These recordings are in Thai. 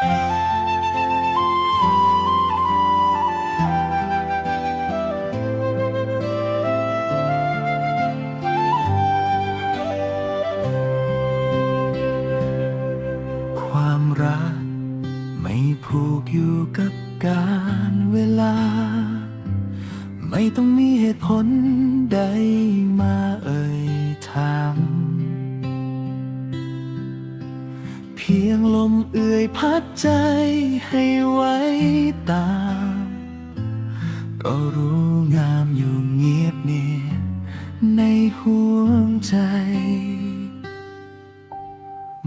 ความรักไม่ผูกอยู่กับการเวลา ไม่ต้องมีเหตุผลใดมาเอ่ยถาม พียงลมเอื่อยพัดใจให้ไว้ตาม ก็รู้งามอยู่เงียบเนียในห่วงใจ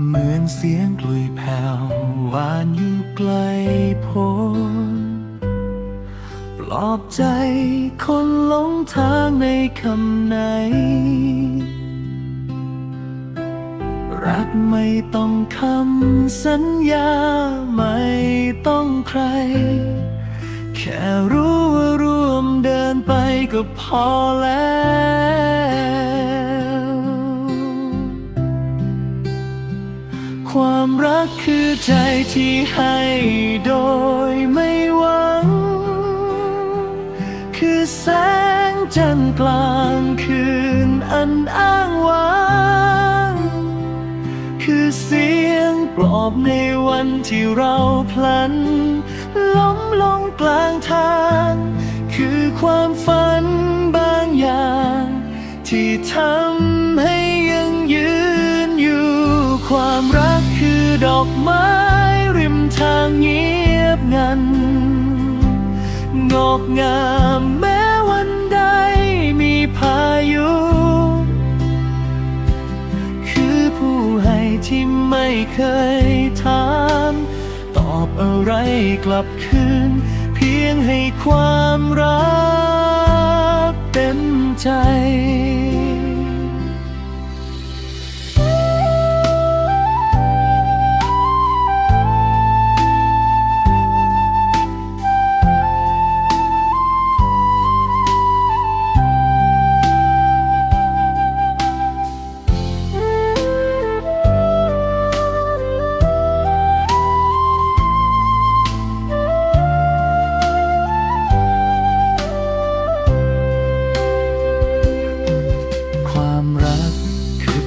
เหมือนเสียงกลุยแผ่วหวานอยู่ไกลโพ้นปลอบใจคนหลงทางในคำไหน รักไม่ต้องคำสัญญาไม่ต้องใคร แค่รู้ว่าร่วมเดินไปก็พอแล้วความรักคือใจที่ให้โดยไม่หวัง คือแสงจันทร์กลางคืนอันอ้างว้าง ปลอบในวันที่เราพลัน ล้มลงกลางทาง คือความฝันบางอย่าง ที่ทำให้ยังยืนอยู่ ความรักคือดอกไม้ริมทางเงียบงัน งอกงามแม้วันใดมีพายุ คือผู้ให้ที่ เคยถาม ตอบอะไรกลับคืน เพียงให้ความรักเต็มใจ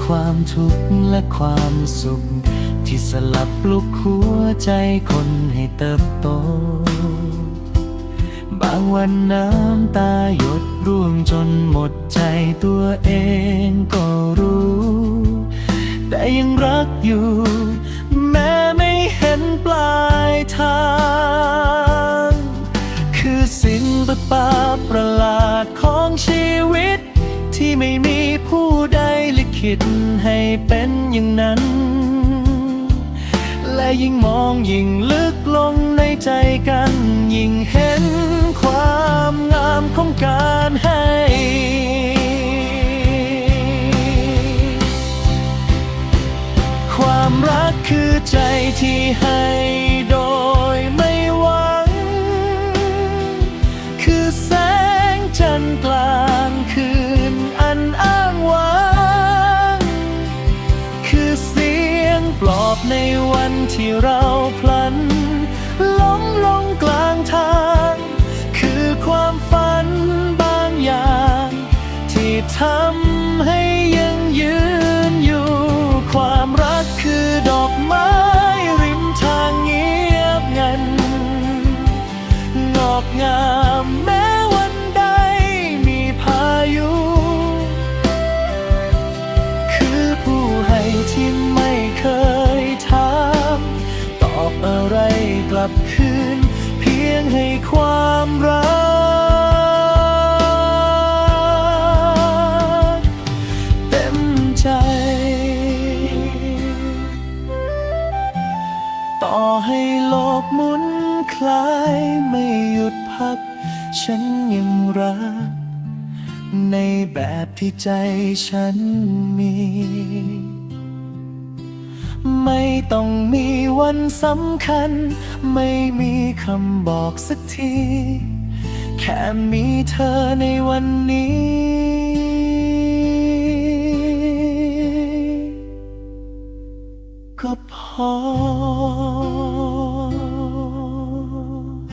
ความทุกข์และความสุข ที่สลับปลุกหัวใจคนให้เติบโต บางวันน้ำตาหยดร่วงจนหมดใจตัวเองก็รู้ แต่ยังรักอยู่ แม้ไม่เห็นปลายทาง คือสิ่งประปาประหลาดของชีวิต ที่ไม่มีผู้ใดลิ ขิตให้เป็นอย่างนั้น และยิ่งมองยิ่งลึกลงในใจกัน ยิ่งเห็นความงามของการให้ความรักคือใจที่ให้โดย ที่เราพลันล้มลงกลางทาง อะไรกลับคืน เพียงให้ความรัก เต็มใจ ต่อให้โลกหมุนคลายไม่หยุดพัก ฉันยังรัก ในแบบที่ใจฉันมี ไม่ต้องมี วันสำคัญ ไม่มีคำบอกสักที แค่มีเธอในวันนี้ก็พอ